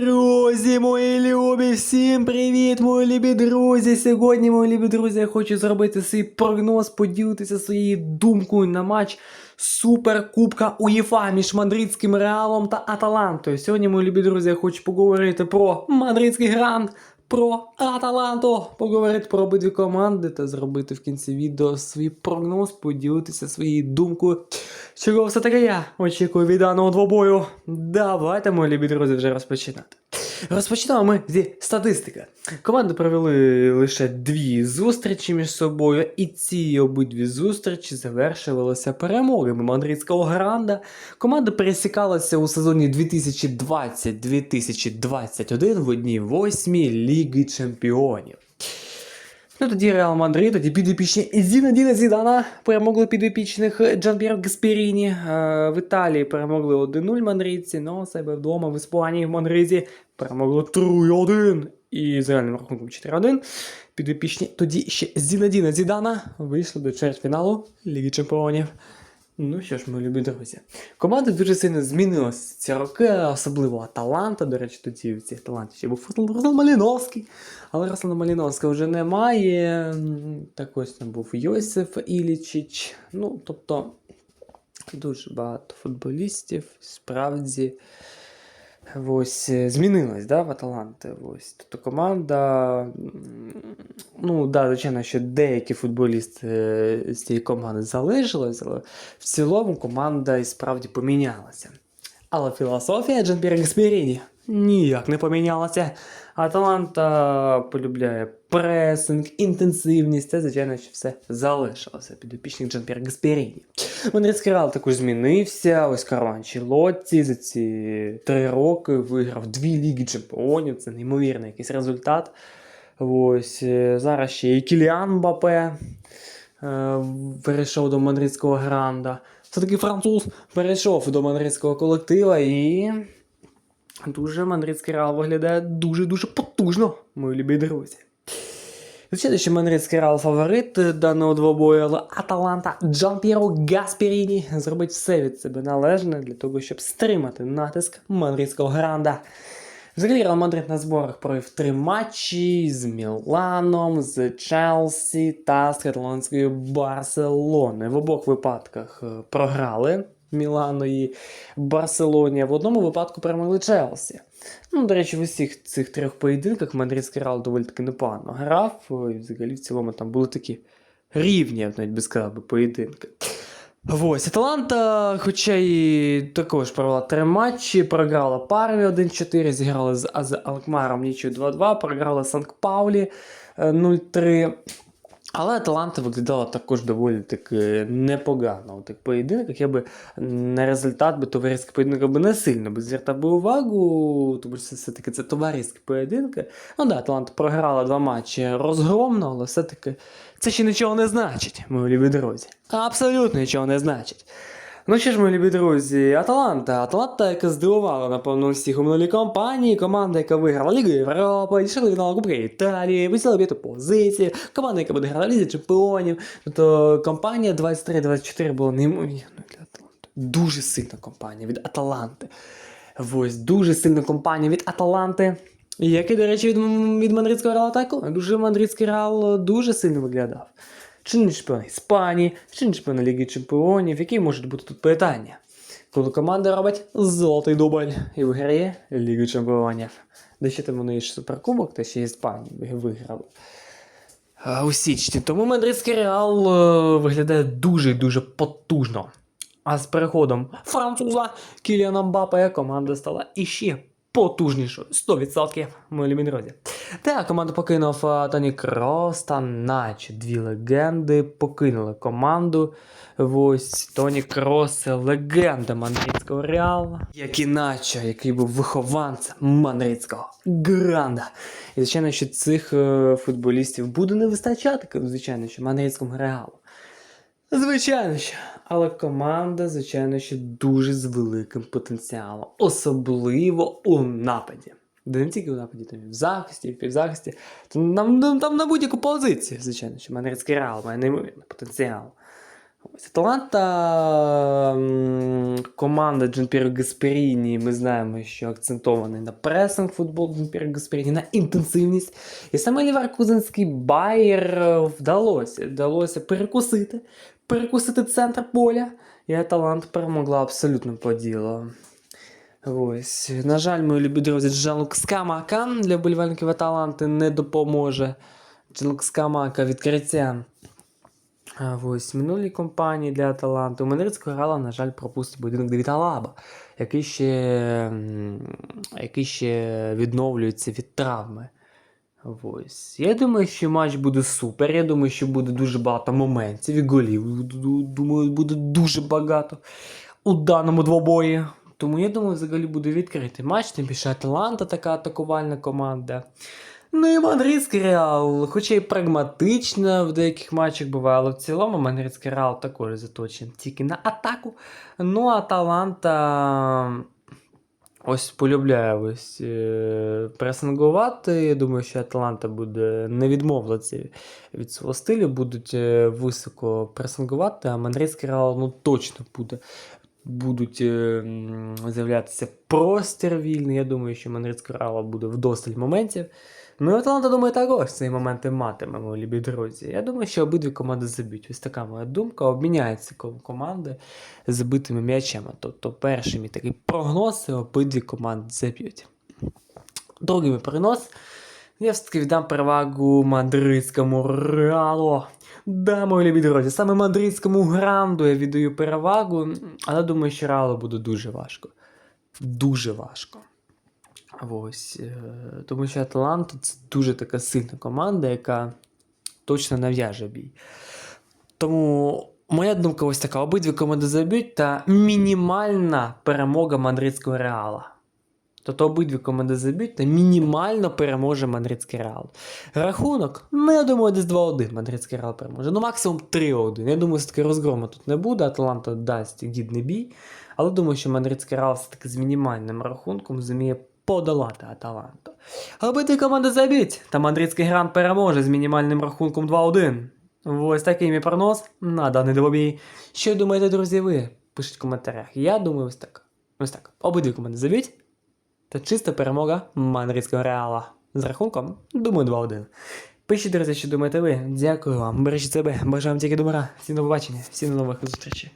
Друзі, мої любі, всім привіт, мої любі друзі. Сьогодні, мої любі друзі, я хочу зробити свій прогноз, поділитися своєю думкою на матч Суперкубка УЄФА між Мадридським Реалом та Аталантою. Сьогодні, мої любі друзі, я хочу поговорити про Мадридський грант, про Аталанту, поговорити про обидві команди та зробити в кінці відео свій прогноз, поділитися своєю думкою. Чого все таки я очікую від даного двобою. Давайте, мої любі друзі, вже розпочинати. Розпочнемо ми зі статистики. Команди провели лише дві зустрічі між собою, і ці обидві зустрічі завершувалися перемогами мадридського гранда. Команда пересікалася у сезоні 2020-2021 в одній восьмій Ліги Чемпіонів. Ну тоді Реал Мадрид, тоді підопічні Зінедіна Зідана перемогли підопічних Джанп'єро Гасперіні. Е, В Італії перемогли 1-0 мадридці, но себе вдома в Іспанії в Мадриді перемогли 3-1 і з реальним рахунком 4-1. Підопічні тоді ще Зінедіна Зідана вийшли до чвертьфіналу Ліги Чемпіонів. Ну що ж, мої любі друзі. Команда дуже сильно змінилася ці роки, особливо Аталанта. До речі, тоді в цих талантів ще був Руслан Маліновський. Але Руслана Маліновського вже немає. Так ось там був Йосиф Ілічич. Ну, тобто, дуже багато футболістів, справді. Ось е, змінилась, да, в Аталанти. Ось. Тобто команда. Ну, да, звичайно, що деякі футболісти е, з цієї команди залишились, але в цілому команда і справді помінялася. Але філософія Джанпіра Гасперіні ніяк не помінялася. Аталанта полюбляє пресинг, інтенсивність, це, звичайно, що все залишилося. Підопічник Джанпіра Гасперіні. Мадридський Реал також змінився. Ось Карло Анчелотті за ці три роки виграв дві ліги чемпіонів. Це неймовірний якийсь результат. Ось е, зараз ще і Кіліан Мбапе е, перейшов до мадридського гранда. Все-таки француз перейшов до мадридського колектива і дуже мадридський реал виглядає дуже-дуже потужно, мої любі друзі. Звичайно, що мадридський реал фаворит даного двобою, але Аталанта Джанп'єро Гасперіні зробить все від себе належне для того, щоб стримати натиск мадридського гранда. Взагалі Реал Мадрид на зборах провів три матчі з Міланом, з Челсі та з каталонською Барселони. В обох випадках е, програли Мілану і Барселоні, в одному випадку перемогли Челсі. Ну, до речі, в усіх цих трьох поєдинках мадридський Реал доволі таки непогано грав. І взагалі в цілому там були такі рівні, я б навіть би сказав, би, поєдинки. Ось, Аталанта, хоча і також провела три матчі, програла Парві 1-4, зіграли з, Алкмаром нічию 2-2, програла Санкт-Паулі е, 0-3. Але Аталанта виглядала також доволі таки непогано у тих поєдинках. Я би на результат би товариський поєдинків би не сильно би звертав би увагу, тому що все-таки це товариські поєдинки. Ну да, Аталанта програла два матчі розгромно, але все-таки це ще нічого не значить, мої любі друзі. Абсолютно нічого не значить. Ну що ж, мої любі друзі, Аталанта. Аталанта, яка здивувала, напевно, всіх у минулій кампанії. Команда, яка виграла Лігу Європи, дійшла до фіналу Кубка Італії, висіла б'єту позиції, команда, яка буде грати Лізі Чемпіонів. Тобто компанія 23-24 була неймовірною для Аталанти. Дуже сильна компанія від Аталанти. Ось дуже сильна компанія від Аталанти. Який, до речі, від, від мадридського реала також. Дуже мадридський реал дуже сильно виглядав. Чи не чемпіон Іспанії, чи не чемпіон Ліги Чемпіонів, які можуть бути тут питання? Коли команда робить золотий дубль і виграє Лігу Чемпіонів. Де ще там вони і суперкубок, та ще Іспанію виграли. У січні. Тому мадридський реал е, виглядає дуже-дуже потужно. А з переходом француза Кіліана Мбапе команда стала іще потужнішою. 100%, мої любі друзі. Так, команду покинув Тоні Крос та наче дві легенди покинули команду. Ось Тоні Крос легенда мадридського реалу, як іначе, який був вихованцем мадридського гранда. І звичайно, що цих е, футболістів буде не вистачати, звичайно, що мадридському реалу. Звичайно що. Але команда, звичайно, що дуже з великим потенціалом, особливо у нападі. Да не тільки у нападі, там і в захисті, і в півзахисті. Там, там, там на будь-яку позицію, звичайно, що Манерський реал має неймовірний потенціал. Ось Аталанта, команда Джанпіро Гасперіні, ми знаємо, що акцентований на пресинг футбол Джанпіро Гасперіні, на інтенсивність. І саме Ліверкузенський Байер е, вдалося, вдалося перекусити, перекусити центр поля, і Аталанта перемогла абсолютно по ділу. Ось. На жаль, мої любі друзі, Джанлук Скамака для вболівальників Аталанти не допоможе. Джанлук Скамака відкриття. Ось в минулій компанії для Аталанти у Мадридського грала, на жаль, пропустить будинок Девіта Лаба, який ще, який ще відновлюється від травми. Ось. Я думаю, що матч буде супер. Я думаю, що буде дуже багато моментів і голів. Думаю, буде дуже багато у даному двобої. Тому я думаю, взагалі буде відкритий матч. Тим більше Аталанта така атакувальна команда. Ну і Мадридський Реал, хоча й прагматично в деяких матчах буває, але в цілому Мадридський Реал також заточений тільки на атаку. Ну, а Аталанта ось полюбляє ось е, пресингувати. Я думаю, що Аталанта буде не відмовитися від свого стилю, будуть е, високо пресингувати, а Мадридський Реал ну, точно буде. Будуть е, з'являтися простір вільний. Я думаю, що Реал буде вдосталь моментів. Ну і Аталанта, думаю, також ці моменти матиме, мої любі друзі. Я думаю, що обидві команди заб'ють. Ось така моя думка. Обміняються команди забитими м'ячами. Тобто, перший мій такий прогноз, обидві команди заб'ють. Другий мій прогноз. Я все-таки віддам перевагу мадридському реалу. Да, мої любі друзі, саме мадридському гранду я віддаю перевагу, але думаю, що реалу буде дуже важко. Дуже важко. Ось, е, тому що Аталанта це дуже така сильна команда, яка точно нав'яже бій. Тому моя думка ось така: обидві команди заб'ють та мінімальна перемога мадридського реала. Тобто обидві команди заб'ють та мінімально переможе мадридський реал. Рахунок, ну я думаю, десь 2-1 мадридський реал переможе. Ну, максимум 3-1. Я думаю, все-таки розгрому тут не буде. Аталанта дасть гідний бій. Але думаю, що мадридський реал все-таки з мінімальним рахунком зуміє подолати Аталанту. Обидві команди заб'ють, та мадридський гран переможе з мінімальним рахунком 2-1. Ось такий мій прогноз на даний двобій. Що думаєте, друзі, ви? Пишіть в коментарях. Я думаю, ось так. Ось так. Обидві команди заб'ють. Та чиста перемога мадридського реала. З рахунком, думаю, 2-1. Пишіть, друзі, що думаєте ви. Дякую вам. Бережіть себе. Бажаю вам тільки добра. Всім до побачення. Всім до нових зустрічей.